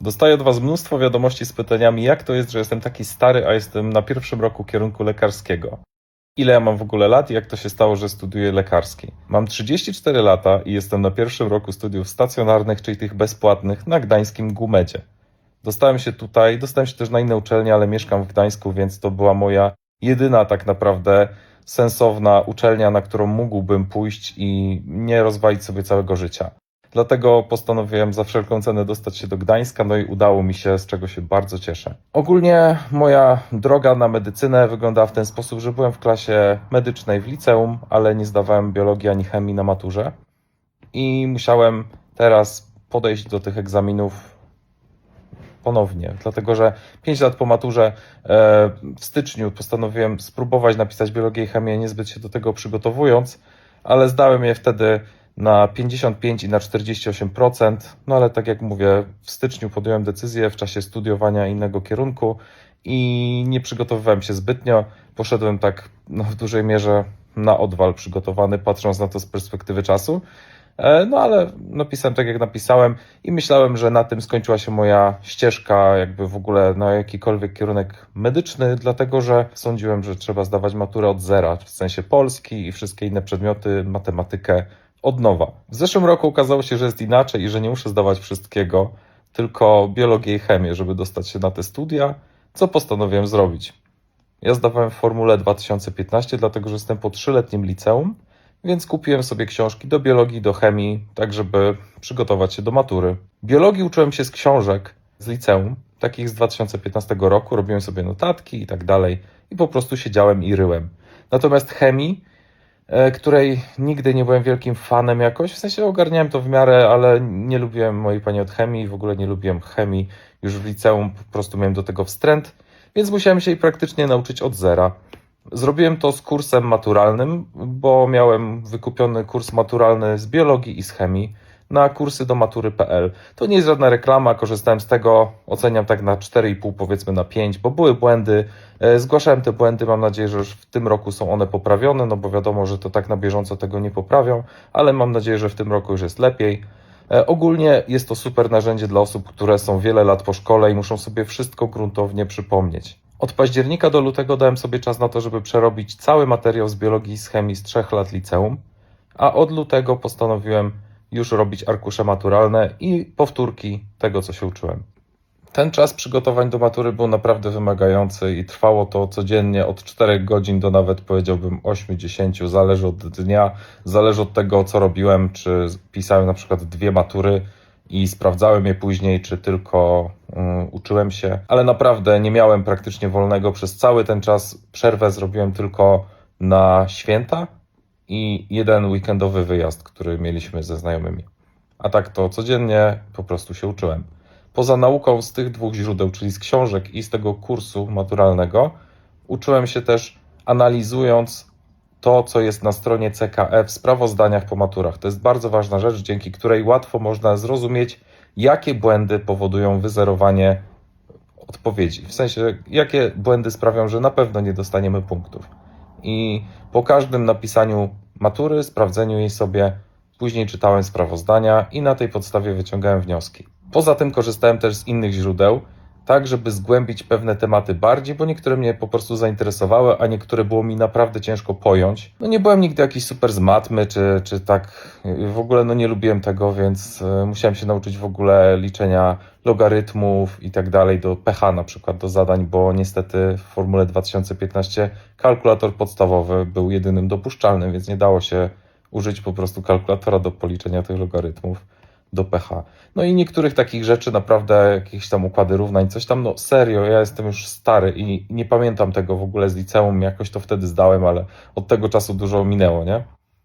Dostaję od Was mnóstwo wiadomości z pytaniami, jak to jest, że jestem taki stary, a jestem na pierwszym roku kierunku lekarskiego. Ile ja mam w ogóle lat i jak to się stało, że studiuję lekarski? Mam 34 lata i jestem na pierwszym roku studiów stacjonarnych, czyli tych bezpłatnych, na gdańskim Gumedzie. Dostałem się tutaj, dostałem się też na inne uczelnie, ale mieszkam w Gdańsku, więc to była moja jedyna tak naprawdę sensowna uczelnia, na którą mógłbym pójść i nie rozwalić sobie całego życia. Dlatego postanowiłem za wszelką cenę dostać się do Gdańska, no i udało mi się, z czego się bardzo cieszę. Ogólnie moja droga na medycynę wyglądała w ten sposób, że byłem w klasie medycznej w liceum, ale nie zdawałem biologii ani chemii na maturze i musiałem teraz podejść do tych egzaminów ponownie, dlatego że 5 lat po maturze e, w styczniu postanowiłem spróbować napisać biologię i chemię, niezbyt się do tego przygotowując, ale zdałem je wtedy na 55 i na 48%. No ale tak jak mówię, w styczniu podjąłem decyzję w czasie studiowania innego kierunku i nie przygotowywałem się zbytnio. Poszedłem tak no, w dużej mierze na odwal przygotowany, patrząc na to z perspektywy czasu. E, No ale napisałem tak, jak napisałem i myślałem, że na tym skończyła się moja ścieżka, jakby w ogóle na jakikolwiek kierunek medyczny, dlatego że sądziłem, że trzeba zdawać maturę od zera, w sensie polski i wszystkie inne przedmioty, matematykę od nowa. W zeszłym roku okazało się, że jest inaczej i że nie muszę zdawać wszystkiego, tylko biologię i chemię, żeby dostać się na te studia, co postanowiłem zrobić. Ja zdawałem Formule 2015, dlatego że jestem po trzyletnim liceum, więc kupiłem sobie książki do biologii, do chemii, tak żeby przygotować się do matury. Biologii uczyłem się z książek z liceum, takich z 2015 roku, robiłem sobie notatki i tak dalej i po prostu siedziałem i ryłem. Natomiast chemii, której nigdy nie byłem wielkim fanem jakoś, w sensie ogarniałem to w miarę, ale nie lubiłem mojej pani od chemii, w ogóle nie lubiłem chemii już w liceum, po prostu miałem do tego wstręt, więc musiałem się jej praktycznie nauczyć od zera. Zrobiłem to z kursem maturalnym, bo miałem wykupiony kurs maturalny z biologii i z chemii na kursy do matury.pl. To nie jest żadna reklama, korzystałem z tego, oceniam tak na 4,5 powiedzmy na 5, bo były błędy. E, Zgłaszałem te błędy, mam nadzieję, że już w tym roku są one poprawione, no bo wiadomo, że to tak na bieżąco tego nie poprawią, ale mam nadzieję, że w tym roku już jest lepiej. E, Ogólnie jest to super narzędzie dla osób, które są wiele lat po szkole i muszą sobie wszystko gruntownie przypomnieć. Od października do lutego dałem sobie czas na to, żeby przerobić cały materiał z biologii i z chemii z trzech lat liceum, a od lutego postanowiłem już robić arkusze maturalne i powtórki tego, co się uczyłem. Ten czas przygotowań do matury był naprawdę wymagający i trwało to codziennie od 4 godzin do nawet powiedziałbym 8-10, zależy od dnia, zależy od tego, co robiłem, czy pisałem na przykład dwie matury i sprawdzałem je później, czy tylko um, uczyłem się, ale naprawdę nie miałem praktycznie wolnego przez cały ten czas. Przerwę zrobiłem tylko na święta i jeden weekendowy wyjazd, który mieliśmy ze znajomymi. A tak to codziennie po prostu się uczyłem. Poza nauką z tych dwóch źródeł, czyli z książek i z tego kursu maturalnego, uczyłem się też analizując to, co jest na stronie CKF w sprawozdaniach po maturach. To jest bardzo ważna rzecz, dzięki której łatwo można zrozumieć, jakie błędy powodują wyzerowanie odpowiedzi. W sensie, jakie błędy sprawią, że na pewno nie dostaniemy punktów. I po każdym napisaniu matury, sprawdzeniu jej sobie, później czytałem sprawozdania i na tej podstawie wyciągałem wnioski. Poza tym korzystałem też z innych źródeł, tak żeby zgłębić pewne tematy bardziej, bo niektóre mnie po prostu zainteresowały, a niektóre było mi naprawdę ciężko pojąć. No nie byłem nigdy jakiś super z matmy, czy, czy tak, w ogóle no nie lubiłem tego, więc e, musiałem się nauczyć w ogóle liczenia logarytmów i tak dalej, do pH na przykład, do zadań, bo niestety w Formule 2015 kalkulator podstawowy był jedynym dopuszczalnym, więc nie dało się użyć po prostu kalkulatora do policzenia tych logarytmów do pH. No i niektórych takich rzeczy, naprawdę jakieś tam układy równań, coś tam, no serio, ja jestem już stary i nie pamiętam tego w ogóle z liceum, jakoś to wtedy zdałem, ale od tego czasu dużo minęło, nie?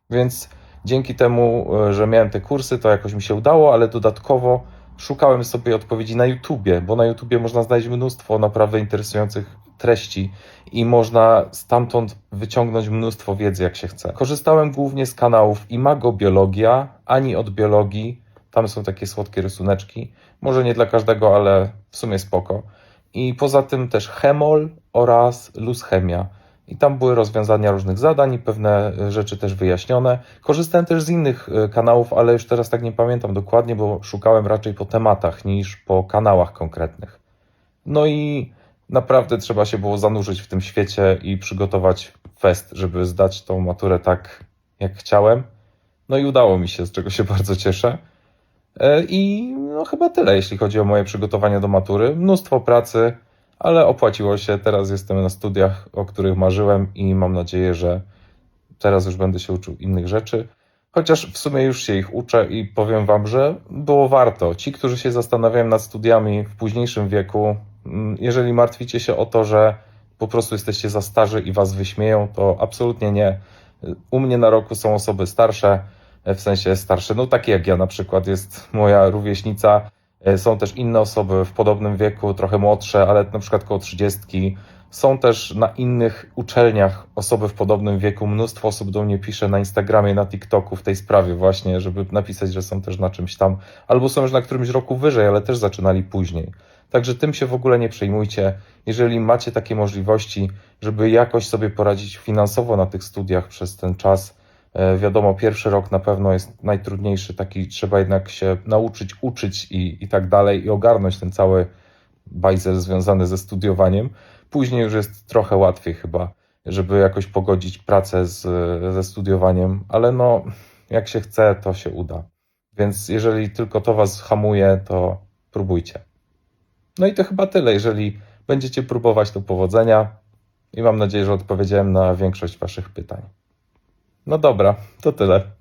Więc dzięki temu, e, że miałem te kursy, to jakoś mi się udało, ale dodatkowo szukałem sobie odpowiedzi na YouTubie, bo na YouTubie można znaleźć mnóstwo naprawdę interesujących treści i można stamtąd wyciągnąć mnóstwo wiedzy, jak się chce. Korzystałem głównie z kanałów Imago Biologia, Ani od Biologii, tam są takie słodkie rysuneczki. Może nie dla każdego, ale w sumie spoko. I poza tym też Chemol oraz Luz Chemia. i tam były rozwiązania różnych zadań i pewne e, rzeczy też wyjaśnione. Korzystałem też z innych e, kanałów, ale już teraz tak nie pamiętam dokładnie, bo szukałem raczej po tematach niż po kanałach konkretnych. No i naprawdę trzeba się było zanurzyć w tym świecie i przygotować fest, żeby zdać tą maturę tak, jak chciałem. No i udało mi się, z czego się bardzo cieszę. E, I no chyba tyle, jeśli chodzi o moje przygotowanie do matury. Mnóstwo pracy, ale opłaciło się. Teraz jestem na studiach, o których marzyłem i mam nadzieję, że teraz już będę się uczył innych rzeczy. Chociaż w sumie już się ich uczę i powiem Wam, że było warto. Ci, którzy się zastanawiają nad studiami w późniejszym wieku, mm, jeżeli martwicie się o to, że po prostu jesteście za starzy i Was wyśmieją, to absolutnie nie. U mnie na roku są osoby starsze, w sensie starsze, no takie jak ja na przykład, jest moja rówieśnica. E, Są też inne osoby w podobnym wieku, trochę młodsze, ale na przykład koło 30. Są też na innych uczelniach osoby w podobnym wieku. Mnóstwo osób do mnie pisze na Instagramie, na TikToku w tej sprawie właśnie, żeby napisać, że są też na czymś tam, albo są już na którymś roku wyżej, ale też zaczynali później. Także tym się w ogóle nie przejmujcie. Jeżeli macie takie możliwości, żeby jakoś sobie poradzić finansowo na tych studiach przez ten czas, wiadomo, pierwszy rok na pewno jest najtrudniejszy, taki trzeba jednak się nauczyć, uczyć i, i tak dalej, i ogarnąć ten cały bajzel związany ze studiowaniem. Później już jest trochę łatwiej chyba, żeby jakoś pogodzić pracę z, ze studiowaniem, ale no, jak się chce, to się uda. Więc jeżeli tylko to Was hamuje, to próbujcie. No i to chyba tyle. Jeżeli będziecie próbować, to powodzenia i mam nadzieję, że odpowiedziałem na większość Waszych pytań. No dobra, to tyle.